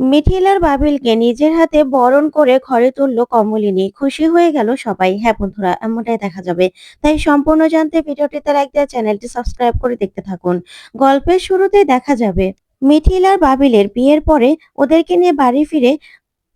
মিঠিল আর বাবিলকে নিজের হাতে বরণ করে ঘরে তুললো কমলিনী। খুশি হয়ে গেল সবাই। হ্যাঁ বন্ধুরা, এমনটাই দেখা যাবে। তাই সম্পূর্ণ জানতে ভিডিওটিতে লাইক দিয়ে চ্যানেলটি সাবস্ক্রাইব করে দেখতে থাকুন। গল্পের শুরুতেই দেখা যাবে মিঠিল আর বাবিলের বিয়ের পরে ওদেরকে নিয়ে বাড়ি ফিরে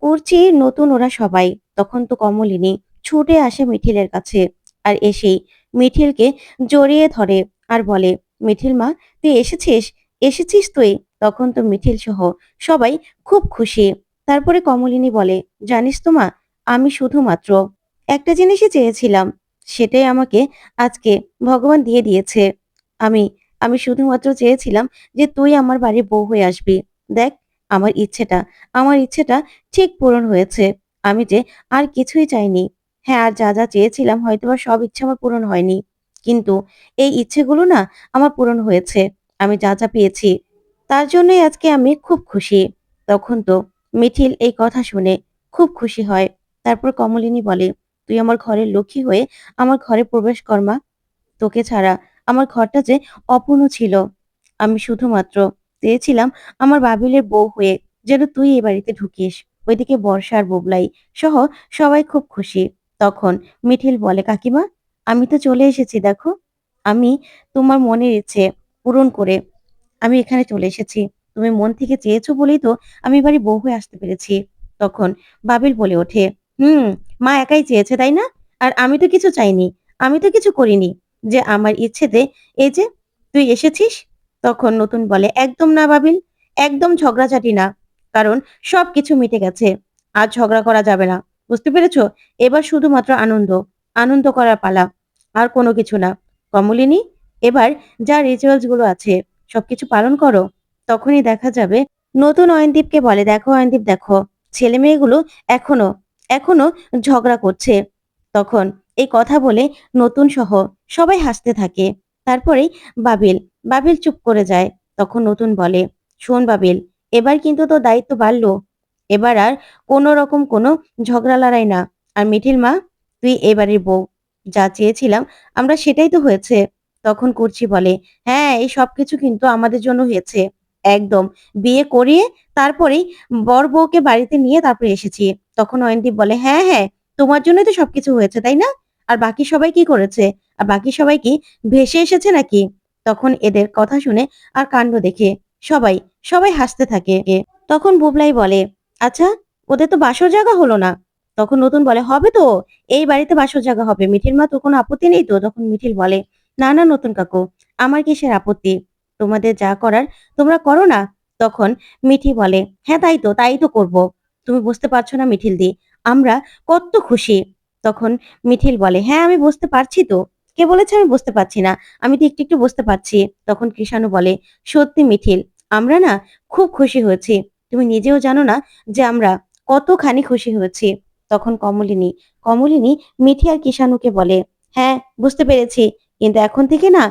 করছি নতুন ওরা সবাই। তখন তো কমলিনী ছুটে আসে মিঠিলের কাছে আর এসেই মিঠিলকে জড়িয়ে ধরে আর বলে মিঠিল মা, তুই এসেছিস? এসেছিস তুই? তখন তো মিঠিল সহ সবাই খুব খুশি। তারপরে কমলিনী বলে, জানিস তো মা, আমি শুধুমাত্র একটা জিনিসই চেয়েছিলাম, সেটাই আমাকে আজকে ভগবান দিয়ে দিয়েছে। আমি আমি শুধুমাত্র চেয়েছিলাম যে তুই আমার বাড়ির বউ হয়ে আসবি। দেখ, আমার ইচ্ছেটা আমার ইচ্ছেটা ঠিক পূরণ হয়েছে। আমি যে আর কিছুই চাইনি। হ্যাঁ আর যা যা চেয়েছিলাম হয়তোবা সব ইচ্ছে আমার পূরণ হয়নি। কিন্তু এই ইচ্ছেগুলো না আমার পূরণ হয়েছে। আমি যা যা পেয়েছি তার জন্যই আজকে আমি খুব খুশি। তখন তো মিঠিল এই কথা শুনে খুব খুশি হয়। তারপর কমলিনী বলে, তুই আমার ঘরের লক্ষ্মী হয়ে আমার ঘরে প্রবেশ কর মা। তোকে ছাড়া আমার ঘরটা যে অপূর্ণ ছিল। আমি শুধুমাত্র চেয়েছিলাম আমার বাবিলের বউ হয়ে যেন তুই এই বাড়িতে ঢুকিস। ওইদিকে বর্ষার বুবলাই সহ সবাই খুব খুশি। তখন মিঠিল বলে, কাকিমা, আমি তো চলে এসেছি, দেখো। আমি তোমার মনের ইচ্ছে পূরণ করে আমি এখানে চলে এসেছি। তুমি মন থেকে চেয়েছো বলেই তো আমি এবারে বউ হয়ে আসতে পেরেছি। তখন বাবিল বলে ওঠে, হুম, মা একাই চেয়েছে, তাই না? আর আমি তো কিছু চাইনি, আমি তো কিছু করিনি। যে আমার ইচ্ছেতে, এই যে, তুই এসেছিস? তখন নতুন বলে, একদম না বাবিল, একদম ঝগড়াঝাটি না, কারণ সব কিছু মিটে গেছে, আর ঝগড়া করা যাবে না। বুঝতে পেরেছ? এবার শুধুমাত্র আনন্দ আনন্দ করার পালা, আর কোনো কিছু না। কমলিনী, এবার যা রিচুয়ালসগুলো আছে সবকিছু পালন করো, তখনই দেখা যাবে নতুন অয়নদীপকে বলে, দেখো অয়নদীপ, দেখো, ছেলে মেয়েগুলো এখনও এখনও ঝগড়া করছে। তখন এই কথা বলে নতুন সহ সবাই হাসতে থাকে। তারপরেই বাবিল বাবিল চুপ করে যায়। তখন নতুন বলে, শোন বাবিল, এবার কিন্তু তো দায়িত্ব বাড়লো। এবার আর কোনো রকম কোনো ঝগড়া লড়াই না। আর মিঠিল মা, তুই এবারের বউ। যা চেয়েছিলাম, আমরা সেটাই তো হয়েছে। তখন করছি বলে হ্যাঁ এই সব কিছু কিন্তু আমাদের জন্য হয়েছে। একদম। বিয়ে করিয়ে তারপরেই বর বউকে বাড়িতে নিয়ে তারপরে এসেছি। তখন অয়নদীপ বলে হ্যাঁ হ্যাঁ তোমার জন্যই তো সবকিছু হয়েছে, তাই না? আর বাকি সবাই কি করেছে? আর বাকি সবাই কি ভেসে এসেছে নাকি? তখন এদের কথা শুনে আর কাণ্ড দেখে সবাই সবাই হাসতে থাকে। তখন বুবলাই বলে আচ্ছা ওদের তো বাসর জায়গা হলো না। তখন নতুন বলে, হবে তো, এই বাড়িতে বাসর জায়গা হবে। মিঠিল মা তো কোনো আপত্তি নেই তো? তখন মিঠিল বলে না না নতুন কাকু, আমার কিসের আপত্তি? তোমাদের যা করার তোমরা করো না। তখন মিঠি বলে হ্যাঁ তাই তো তাই তো করব। তুমি বুঝতে পারছ না মিঠিল দি আমরা কত খুশি। তখন মিঠিল বলে হ্যাঁ আমি বুঝতে পারছি তো। কে বলেছে আমি বুঝতে পারছি না? আমি তো একটু একটু বুঝতে পারছি। তখন কৃষাণু বলে, সত্যি মিঠিল, আমরা না খুব খুশি হয়েছি। তুমি নিজেও জানো না যে আমরা কতখানি খুশি হয়েছি। তখন কমলিনী কমলিনী মিঠি আর কিষাণুকে বলে হ্যাঁ বুঝতে পেরেছি। কিন্তু এখন থেকে না,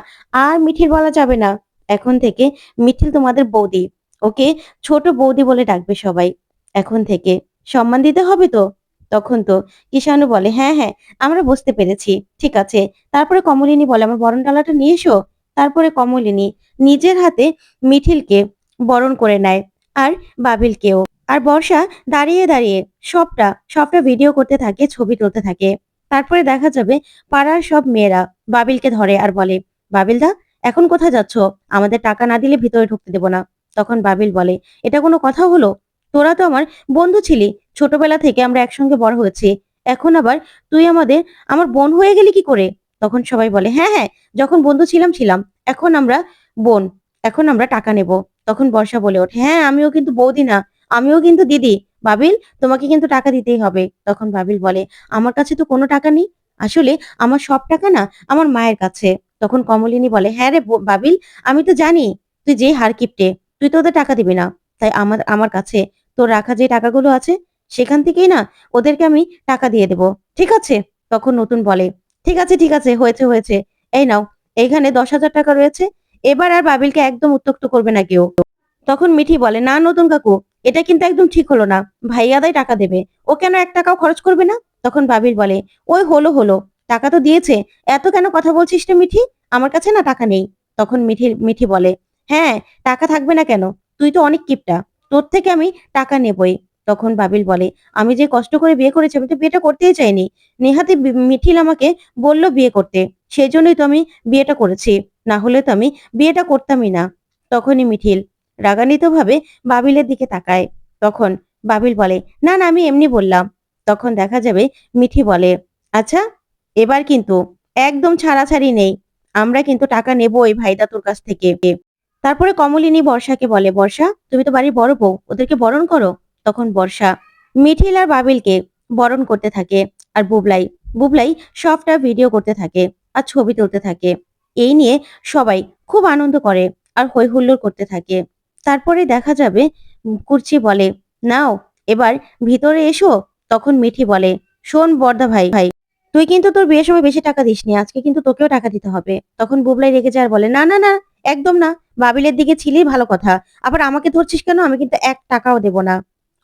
আর মিঠিল বলা যাবে না। এখন থেকে মিঠিল তোমাদের বৌদি, ওকে ছোট বৌদি বলে ডাকবে সবাই। এখন থেকে সম্মান দিতে হবে তো? তখন তো কিষাণু বলে হ্যাঁ হ্যাঁ আমরা বুঝতে পেরেছি, ঠিক আছে। তারপরে কমলিনী বলে, আমার বরণ ডালাটা নিয়ে এসো। তারপরে কমলিনী নিজের হাতে মিঠিলকে বরণ করে নেয় আর বাবিলকেও। আর বর্ষা দাঁড়িয়ে দাঁড়িয়ে সবটা সবটা ভিডিও করতে থাকে, ছবি তুলতে থাকে। তারপরে দেখা যাবে পাড়ার সব মেয়েরা বাবিলকে ধরে আর বলে বাবিল দা এখন কোথায় যাচ্ছ? আমাদের টাকা না দিলে ভিতরে ঢুকতে দেবো না। তখন বাবিল বলে, এটা কোনো কথা হলো? তোরা তো আমার বন্ধু ছিলি। ছোটবেলা থেকে আমরা একসঙ্গে বড় হয়েছি। এখন আবার তুই আমাদের, আমার বোন হয়ে গেলি কি করে? তখন সবাই বলে হ্যাঁ হ্যাঁ যখন বন্ধু ছিলাম ছিলাম। এখন আমরা বোন, এখন আমরা টাকা নেব। তখন বর্ষা বলে ওঠে হ্যাঁ আমিও কিন্তু বৌদি না, আমিও কিন্তু দিদি। বাবিল, তোমাকে কিন্তু টাকা দিতেই হবে। তখন বাবিল বলে, আমার কাছে তো কোনো টাকা নেই। আসলে আমার সব টাকা না আমার মায়ের কাছে। তখন কমলিনী বলে হ্যাঁ রে বাবিল, আমি তো জানি, তুই যে হার কিপটে, তুই তো ওদের টাকা দিবি না। তাই আমার আমার কাছে তোর রাখা যে টাকাগুলো আছে, সেখান থেকেই না ওদেরকে আমি টাকা দিয়ে দেব। ঠিক আছে? তখন নতুন বলে, ঠিক আছে ঠিক আছে, হয়েছে হয়েছে। এই নাও, এইখানে দশ হাজার টাকা রয়েছে। এবার আর বাবিলকে একদম উত্তক্ত করবে না কেউ। তখন মিঠি বলে, না নতুন কাকু এটা কিন্তু একদম ঠিক হলো না। ভাইয়াদাই টাকা দেবে। ও কেন এক টাকাও খরচ করবে না? তখন বাবির বলে, ওই হলো হলো। টাকা তো দিয়েছে। এত কেন কথা বলছিস না মিঠি? আমার কাছে না টাকা নেই। তখন মিঠি মিঠি বলে হ্যাঁ টাকা থাকবে না কেন? তুই তো অনেক কিপটা। তোর থেকে আমি টাকা নেবই। তখন বাবিল বলে, আমি যে কষ্ট করে বিয়ে করেছি, আমি তো বিয়েটা করতেই চাইনি। নেহাতি মিঠিল আমাকে বলল বিয়ে করতে। সেই জন্যই তো আমি বিয়েটা করেছি। না হলে তো আমি বিয়েটা করতামই না। তখনই মিঠিল রাগান্বিতভাবে বাবিলের দিকে তাকায়। তখন বাবিল বলে, না না, আমি এমনি বললাম। তখন দেখা যাবে মিঠি বলে আচ্ছা এবার কিন্তু একদম ছাড়াছাড়ি নেই। আমরা কিন্তু টাকা নেব ওই ভাইদা তোর কাছ থেকে। তারপরে কমলিনী বর্ষাকে বলে, বর্ষা, তুমি তো বাড়ির বড় বউ, ওদেরকে বরণ করো। তখন বর্ষা মিঠিল আর বাবিলকে বরণ করতে থাকে আর বুবলাই বুবলাই সবটা ভিডিও করতে থাকে আর ছবি তুলতে থাকে। এই নিয়ে সবাই খুব আনন্দ করে আর হই হুল্লোড় করতে থাকে। তারপরে দেখা যাবে, কুর্চি বলে, নাও, এবার ভিতরে এসো। তখন মিঠি বলে, শোন বর্দা ভাই ভাই, তুই কিন্তু তোর বিয়ের সময় বেশি টাকা দিসনি, আজকে কিন্তু তোকেও টাকা দিতে হবে। তখন বুবলাই রেগে যায় বলে, না না না, একদম না, বাবিলের দিকে ছিলেই ভালো কথা, আবার আমাকে ধরছিস কেন, আমি কিন্তু এক টাকাও দেব না।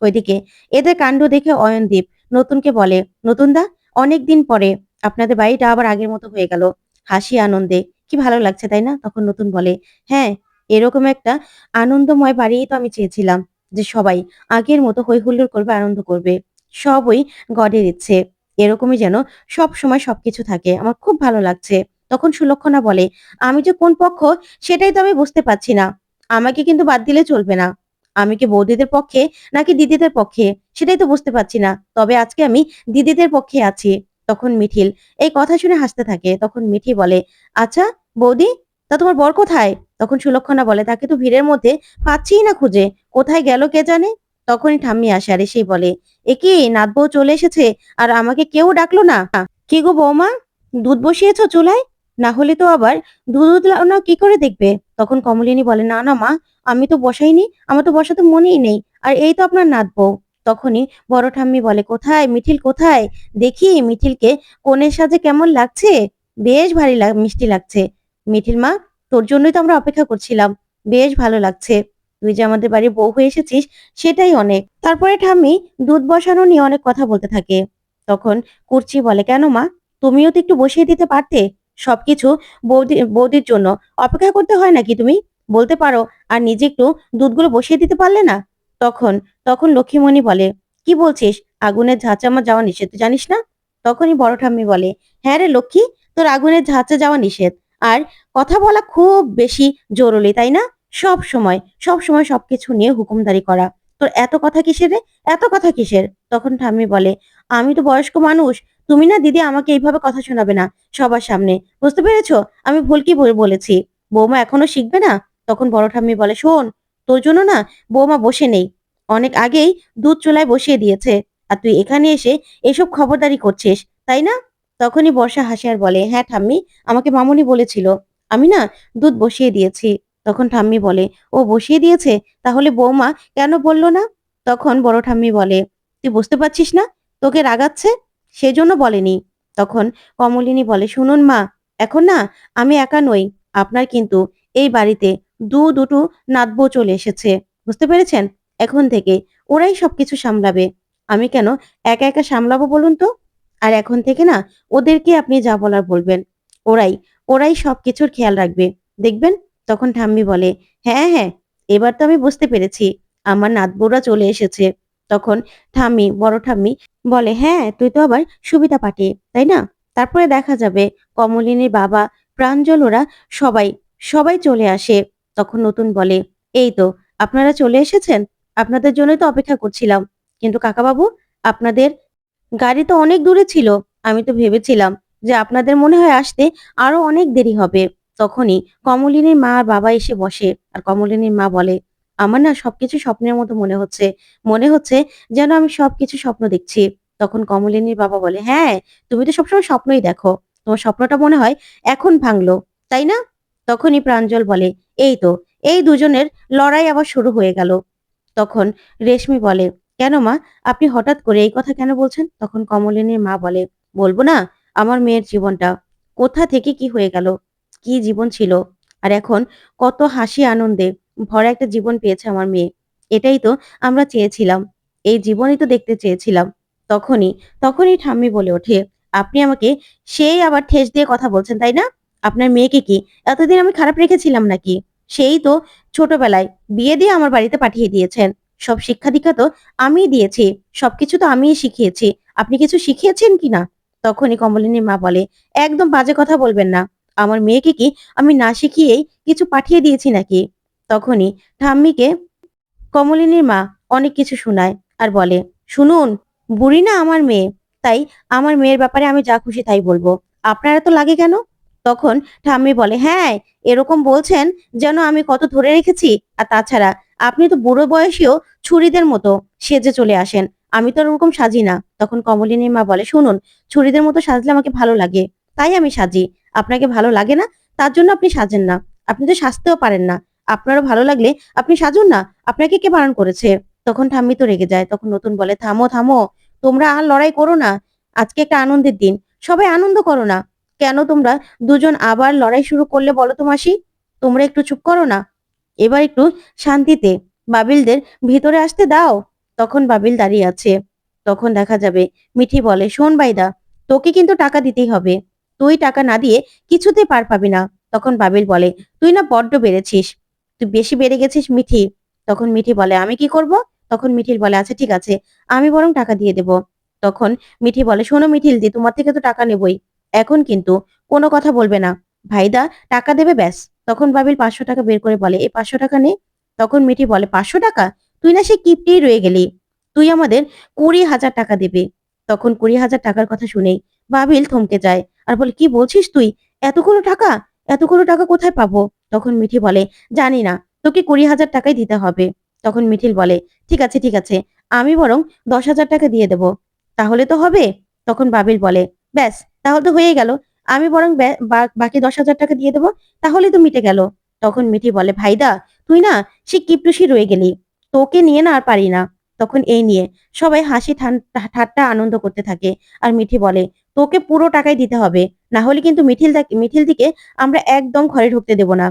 ওইদিকে এদের কাণ্ড দেখে অয়নদীপ নতুনকে বলে নতুন দা অনেক দিন পরে আপনাদের বাড়িটা আবার আগের মতো হয়ে গেল। হাসি আনন্দে, কি ভালো লাগছে, তাই না? তখন নতুন বলে হ্যাঁ এরকম একটা আনন্দময় বাড়িই তো আমি চেয়েছিলাম যে সবাই আগের মতো হই হুল্লোড় করবে, আনন্দ করবে। সবই গডের ইচ্ছে। এরকমই যেন সব সময় সবকিছু থাকে। আমার খুব ভালো লাগছে। তখন সুলক্ষণা বলে, আমি যে কোন পক্ষ, সেটাই তো আমি বুঝতে পারছি না। আমাকে কিন্তু বাদ দিলে চলবে না। আমি কি বৌদিদের পক্ষে নাকি দিদিদের পক্ষে? সেটাই তো বুঝতে পারছি না। তবে আজকে আমি দিদিদের পক্ষে আছি। তখন মিঠিল এই কথা শুনে হাসতে থাকে। তখন মিঠি বলে আচ্ছা বৌদি, তা তোমার বর কোথায়? তখন সুলক্ষণা বলে, তাকে তো ভিড়ের মধ্যে পাচ্ছিই না খুঁজে। কোথায় গেল কে জানে? তখনই ঠাম্মি আসে আর এসেই বলে, এ কি নাত বউ চলে এসেছে? আর আমাকে কেউ ডাকলো না? কি গো বৌমা? দুধ বসিয়েছ চুলায়? না হলে তো আবার দুধ না, কি করে দেখবে? তখন কমলিনী বলে, না না মা, আমি তো বসাইনি, আমার তো বসাতে মনেই নেই, আর এই তো আপনার নাত বউ তখনই বড় ঠাম্মি বলে, কোথায়, মিঠিল কোথায়? দেখি মিঠিলকে কোণের সাজে কেমন লাগছে? বেশ ভারী মিষ্টি লাগছে। মিঠিল মা তোর জন্যই তো আমরা অপেক্ষা করছিলাম। বেশ ভালো লাগছে। তুই যে আমাদের বাড়ির বউ হয়ে এসেছিস, সেটাই অনেক। তারপরে ঠাম্মি দুধ বসানো নিয়ে অনেক কথা বলতে থাকে। তখন কুর্চি বলে, কেন মা? তুমিও তো একটু বসিয়ে দিতে পারতে। সবকিছু বৌদি, বৌদির জন্য। অপেক্ষা করতে হয় নাকি তুমি? বলতে পারো। আর নিজে একটু দুধগুলো বসিয়ে দিতে পারলে না? তখন তখন লক্ষ্মীমণি বলে, কি বলছিস? আগুনের ঝাঁচা আমার যাওয়া নিষেধ, জানিস না? তখনই বড় ঠাম্মি বলে হ্যাঁ রে লক্ষ্মী, তোর আগুনের ঝাঁচা যাওয়া নিষেধ। আর কথা বলা খুব বেশি জরুরি, তাই না? সব সময় সব সময় সবকিছু নিয়ে হুকুমদারি করা। তোর এত কথা কিসের রে? এত কথা কিসের? তখন ঠাম্মি বলে, আমি তো বয়স্ক মানুষ, তুমি না দিদি আমাকে এইভাবে কথা শোনাবে না সবার সামনে। বুঝতে পেরেছ? আমি ভুল কি বলেছি। বৌমা এখনও শিখবে না? তখন বড় ঠাম্মি বলে, শোন, তোর জন্য না বৌমা বসে নেই। অনেক আগেই দুধ চুলায় বসিয়ে দিয়েছে। আর তুই এখানে এসে এসব খবরদারি করছিস, তাই না? তখনই বর্ষা হাসে আর বলে হ্যাঁ ঠাম্মি, আমাকে মামুনি বলেছিল। আমি না দুধ বসিয়ে দিয়েছি। তখন ঠাম্মি বলে, ও বসিয়ে দিয়েছে? তাহলে বৌমা কেন বলল না? তখন বড় ঠাম্মি বলে, তুই বুঝতে পারছিস না? তোকে রাগাচ্ছে? সেজন্য বলেনি। তখন কমলিনী বলে, শুনুন মা, এখন না আমি একা নই। আপনার কিন্তু এই বাড়িতে দু দুটো নাতবউ চলে এসেছে। বুঝতে পেরেছেন? এখন থেকে ওরাই সবকিছু সামলাবে। আমি কেন একা একা সামলাবো বলুন তো? আর এখন থেকে না, ওদেরকে আপনি যা বলার বলবেন, ওরাই ওরাই সব কিছুর খেয়াল রাখবে। দেখবেন? তখন ঠাম্মি বলে হ্যাঁ হ্যাঁ এবার তো আমি বুঝতে পেরেছি, আমার নাতবৌরা চলে এসেছে। তখন ঠাম্মি, বড় ঠাম্মি বলে হ্যাঁ তুই তো আবার সুবিধা পাঠে তাই না? তারপরে দেখা যাবে, কমলিনীর বাবা, প্রাঞ্জল, ওরা সবাই সবাই চলে আসে। তখন নতুন বলে, এই তো, আপনারা চলে এসেছেন? আপনাদের জন্যই তো অপেক্ষা করছিলাম। কিন্তু কাকাবাবু, আপনাদের গাড়ি তো অনেক দূরে ছিল, আমি তো ভেবেছিলাম যে আপনাদের মনে হয় আসতে আরও অনেক দেরি হবে। তখনই কমলিনীর মা আর বাবা এসে বসে, আর কমলিনীর মা বলে, আমার না সবকিছু স্বপ্নের মতো মনে হচ্ছে মনে হচ্ছে যেন আমি সবকিছু স্বপ্ন দেখছি। তখন কমলিনীর বাবা বলে হ্যাঁ তুমি তো সবসময় স্বপ্নই দেখো, তোমার স্বপ্নটা মনে হয় এখন ভাঙলো, তাই না? তখনই প্রাঞ্জল বলে, এই তো, এই দুজনের লড়াই আবার শুরু হয়ে গেল। তখন রেশমি বলে কেন মা? আপনি হঠাৎ করে এই কথা কেন বলছেন? তখন কমলিনীর মা বলে, বলব না, আমার মেয়ের জীবনটা কোথা থেকে কি হয়ে গেল? কি জীবন ছিল? আর এখন কত হাসি আনন্দে ভরা একটা জীবন পেয়েছে আমার মেয়ে। এটাই তো আমরা চেয়েছিলাম। এই জীবনই তো দেখতে চেয়েছিলাম। তখনই তখনই ঠাম্মি বলে ওঠে, আপনি আমাকে সেই আবার ঠেস দিয়ে কথা বলছেন, তাই না? আপনার মেয়েকে কি এতদিন আমি খারাপ রেখেছিলাম নাকি? সেই তো ছোটবেলায় বিয়ে দিয়ে আমার বাড়িতে পাঠিয়ে দিয়েছেন। সব শিক্ষা দীক্ষা তো আমিই দিয়েছি, সবকিছু তো আমিই শিখিয়েছি, আপনি কিছু শিখিয়েছেন কিনা তখনই কমলিনীর মা বলে, একদম বাজে কথা বলবেন না, আমার মেয়েকে কি আমি না শিখিয়েই কিছু পাঠিয়ে দিয়েছি নাকি? তখনই ঠাম্মিকে কমলিনীর মা অনেক কিছু শোনায় আর বলে, শুনুন, বুড়ি না আমার মেয়ে, তাই আমার মেয়ের ব্যাপারে আমি যা খুশি তাই বলব, আপনারা তো লাগে কেন? তখন ঠাম্মি বলে হ্যাঁ এরকম বলছেন যেন আমি কত ধরে রেখেছি, আর তাছাড়া আপনি তো বুড়ো বয়সীও ছুরিদের মতো সেজে চলে আসেন। আমি তো ওরকম সাজি না। তখন কমলিনীর মা বলে, শুনুন, ছুরিদের মতো সাজলে আমাকে ভালো লাগে। তাই আমি সাজি। আপনাকে ভালো লাগে না? তার জন্য আপনি সাজেন না। আপনি তো সাজতেও পারেন না। আপনারও ভালো লাগলে আপনি সাজুন না। আপনাকে কে বারণ করেছে? তখন ঠাম্মি তো রেগে যায়। তখন নতুন বলে, থামো থামো। তোমরা আর লড়াই করো না। আজকে একটা আনন্দের দিন। সবাই আনন্দ করো না। কেন তোমরা দুজন আবার লড়াই শুরু করলে বলো তো মাসি? তোমরা একটু চুপ করো না। এবার একটু শান্তিতে বাবিলদের ভিতরে আসতে দাও। তখন বাবিল দাঁড়িয়ে আছে। তখন দেখা যাবে, মিঠি বলে, শোন বাইদা, তোকে কিন্তু টাকা দিতেই হবে। তুই টাকা না দিয়ে কিছুতে পার পাবি না। তখন বাবিল বলে, তুই না বড্ড বেড়েছিস। তুই বেশি বেড়ে গেছিস মিঠি। তখন মিঠি বলে, আমি কি করব? তখন মিঠিল বলে আচ্ছা ঠিক আছে, আমি বরং টাকা দিয়ে দেব। তখন মিঠি বলে, শোনো মিঠিল দি তোমার থেকে তো টাকা নেবই। এখন কিন্তু কোনো কথা বলবে না। ভাইদা, টাকা দেবে ব্যাস। তখন বাবিল পাঁচশো টাকা বের করে বলে এই পাঁচশো টাকা নে। তখন মিঠি বলে, পাঁচশো টাকা? তুই না সে কিপটেই রয়ে গেলি। তুই আমাদের কুড়ি হাজার টাকা দেবে। তখন কুড়ি হাজার টাকার কথা শুনেই বাবিল থমকে যায়। আর বলে, কি বলছিস তুই? এতগুলো টাকা? এতগুলো টাকা কোথায় পাবো? তখন মিঠি বলে, জানি না, তোকে কুড়ি হাজার টাকাই দিতে হবে। তখন মিঠিল বলে, ঠিক আছে ঠিক আছে, আমি বরং দশ হাজার টাকা দিয়ে দেব। তাহলে তো হবে? তখন বাবিল বলে, ব্যাস, তাহলে তো হয়ে গেল। আমি বরং বাকি দশ হাজার টাকা দিয়ে দেবো তাহলে তো মিটে গেল। তখন মিঠি বলে, ভাইদা, তুই না, সে কিপটুসি রয়ে গেলি। তোকে নিয়ে না আর পারি না। তখন এই নিয়ে সবাই হাসি ঠাট্টা আনন্দ করতে থাকে। আর মিঠি বলে, তোকে পুরো টাকাই দিতে হবে। না হলে কিন্তু মিঠিল মিঠিল দিকে আমরা একদম ঘরে ঢুকতে দেব না।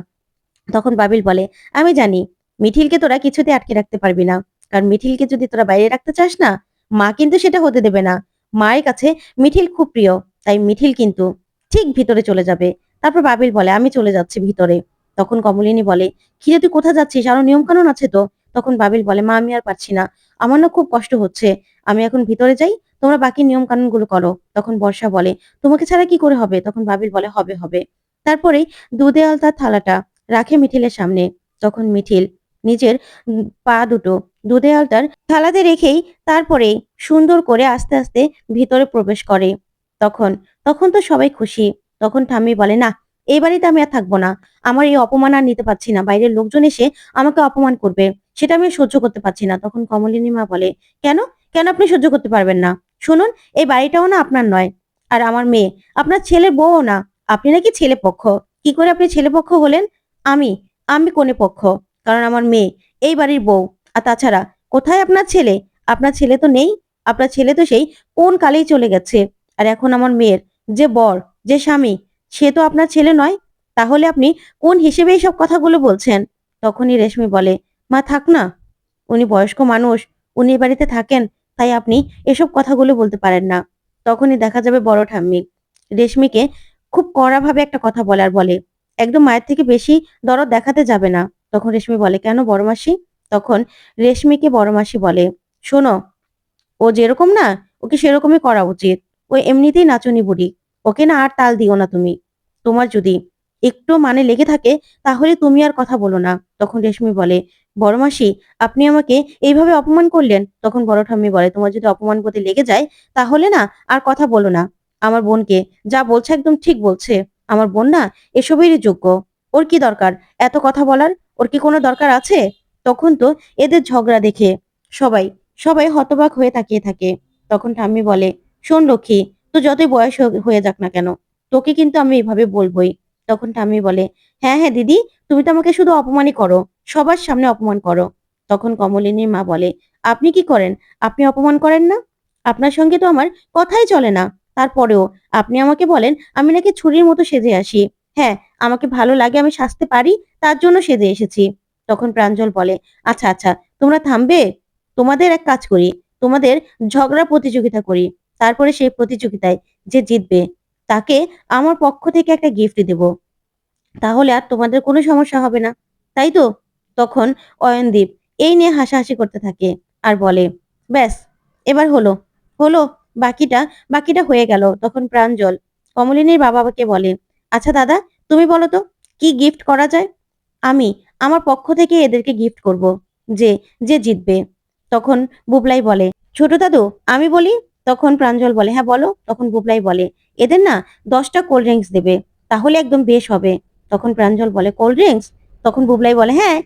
তখন বাবিল বলে, আমি জানি, মিঠিলকে তোরা কিছুতে আটকে রাখতে পারবি না। কারণ মিঠিলকে যদি তোরা বাইরে রাখতে চাস না, মা কিন্তু সেটা হতে দেবে না। মায়ের কাছে মিঠিল খুব প্রিয়, তাই মিঠিল কিন্তু ঠিক ভিতরে চলে যাবে। তারপর বাবিল বলে, আমি চলে যাচ্ছি ভিতরে। তখন কমলিনী বলে খিরে তুই কোথায় যাচ্ছিস? আরও নিয়ম কানুন আছে তো? তখন বাবিল বলে, মা, আমি আর পারছি না। আমার না খুব কষ্ট হচ্ছে। আমি এখন ভিতরে যাই, তোমরা বাকি নিয়ম কানুনগুলো করো। তখন বর্ষা বলে, তোমাকে ছাড়া কি করে হবে? তখন বাবিল বলে, হবে হবে। তারপরেই দুধে আলতার থালাটা রাখে মিঠিলের সামনে। তখন মিঠিল নিজের পা দুটো দুধে আলতার থালাতে রেখেই তারপরে সুন্দর করে আস্তে আস্তে ভিতরে প্রবেশ করে। তখন তখন তো সবাই খুশি। তখন ঠাম্মি বলে, না, এই বাড়িতে আমি আর থাকব না। আমার এই অপমান আর নিতে পারছি না। বাইরের লোকজন এসে আমাকে অপমান করবে। সেটা আমি সহ্য করতে পারছি না। তখন কমলিনী মা বলে, কেন? কেন আপনি সহ্য করতে পারবেন না? শুনুন, এই বাড়িটাও না আপনার নয়। আর আমার মেয়ে, আপনার ছেলে বউও না। আপনি নাকি ছেলে পক্ষ। কি করে আপনি ছেলে পক্ষ হলেন? আমি আমি কোনে পক্ষ। কারণ আমার মেয়ে, এই বাড়ির বউ। আর তাছাড়া, কোথায় আপনার ছেলে? আপনার ছেলে তো নেই। আপনার ছেলে তো সেই কোন কালেই চলে গেছে। আর এখন আমার মেয়ের যে বর, যে স্বামী, সে তো আপনার ছেলে নয়। তাহলে আপনি কোন হিসেবে এইসব কথাগুলো বলছেন? তখনই রেশমি বলে, মা, থাক না। উনি বয়স্ক মানুষ, উনি বাড়িতে থাকেন, তাই আপনি এসব কথাগুলো বলতে পারেন না। তখনই দেখা যাবে বড় ঠাম্মি। রেশমিকে খুব কড়াভাবে একটা কথা বলার বলে, একদম মায়ের থেকে বেশি দরদ দেখাতে যাবে না। তখন রেশমি বলে, কেন বড় মাসি? তখন রেশমিকে বড় মাসি বলে, শোনো, ও যেরকম না, ওকে সেরকমই করা উচিত। ও এমনিতেই নাচনি বুড়ি। ওকে না আর তাল দিও না তুমি। তোমার যদি একটু মানে লেগে থাকে, তাহলে তুমি আর কথা বলো না। তখন রেশমি বলে, বড় মাসি, আপনি আমাকে এইভাবে অপমান করলেন? তখন বড় ঠাম্মি বলে, তোমার যদি অপমান করতে লেগে যায়, তাহলে না আর কথা বলো না। আমার বোনকে যা বলছে একদম ঠিক বলছে। আমার বোন না এসবেরই যোগ্য। ওর কি দরকার? এত কথা বলার? ওর কি কোনো দরকার আছে? তখন তো এদের ঝগড়া দেখে সবাই সবাই হতবাক হয়ে তাকিয়ে থাকে। তখন ঠাম্মি বলে, শোন লক্ষ্মী তো যতই বয়স হয়ে যাক না কেন, তোকে কিন্তু আমি এভাবে বলবোই। তখন ঠাম্মি বলে হ্যাঁ হ্যাঁ দিদি, তুমি তো আমাকে শুধু অপমানই করো, সবার সামনে অপমান করো। তখন কমলিনীর মা বলে, আপনি কি করেন? আপনি অপমান করেন না? আপনার সঙ্গে তো আমার কথাই চলে না। তারপরেও আপনি আমাকে বলেন, আমি নাকি ছুরির মতো সেজে আসি। হ্যাঁ আমাকে ভালো লাগে, আমি সাজতে পারি, তার জন্য সেজে এসেছি। তখন প্রাঞ্জল বলে আচ্ছা আচ্ছা তোমরা থামবে? তোমাদের এক কাজ করি, তোমাদের ঝগড়া প্রতিযোগিতা করি। তারপরে সেই প্রতিযোগিতায় যে জিতবে, তাকে আমার পক্ষ থেকে একটা গিফট দেব। তাহলে আর তোমাদের কোনো সমস্যা হবে না, তাই তো? তখন অয়নদীপ এই নিয়ে হাসাহাসি করতে থাকে আর বলে, ব্যাস, এবার হলো হলো, বাকিটা বাকিটা হয়ে গেল। তখন প্রাঞ্জল কমলিনীর বাবাকে বলে আচ্ছা দাদা, তুমি বলো তো, কি গিফট করা যায়? আমি আমার পক্ষ থেকে এদেরকে গিফট করব, যে যে জিতবে। তখন বুবলাই বলে, ছোট দাদু, আমি বলি তখন প্রাঞ্জল বলে হ্যাঁ বলো। তখন বুবলাই বলে, এদের না দশটা কোল্ড ড্রিঙ্কস দেবে, তাহলে একদম বেশ হবে। তখন প্রাঞ্জল বলে কোল্ড ড্রিঙ্কস তখন বুবলাই বলে হ্যাঁ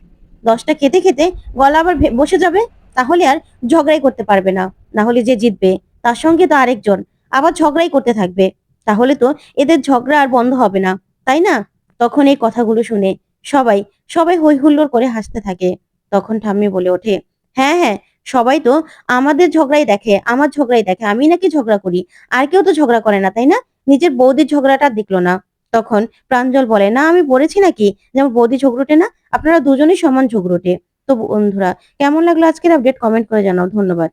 দশটা খেতে খেতে গলা আবার বসে যাবে, তাহলে আর ঝগড়াই করতে পারবে না না হলে যে জিতবে, তার সঙ্গে তো আরেকজন, আবার ঝগড়াই করতে থাকবে, তাহলে তো এদের ঝগড়া আর বন্ধ হবে না, তাই না? তখন এই কথাগুলো শুনে সবাই সবাই হই হুল্লোড় করে হাসতে থাকে। তখন ঠাম্মি বলে ওঠে হ্যাঁ হ্যাঁ সবাই তো আমাদের ঝগড়াই দেখে, আমার ঝগড়াই দেখে, আমি নাকি ঝগড়া করি? আর কেউ তো ঝগড়া করে না, তাই না? নিজের বৌদির ঝগড়াটা দেখল না। তখন প্রাঞ্জল বলে, না, আমি বলেছি নাকি? যে আমার বৌদি ঝগড়োটে না, আপনারা দুজনেই সমান ঝগড়োটে তো বন্ধুরা, কেমন লাগল আজকের আপডেট কমেন্ট করে জানাও, ধন্যবাদ।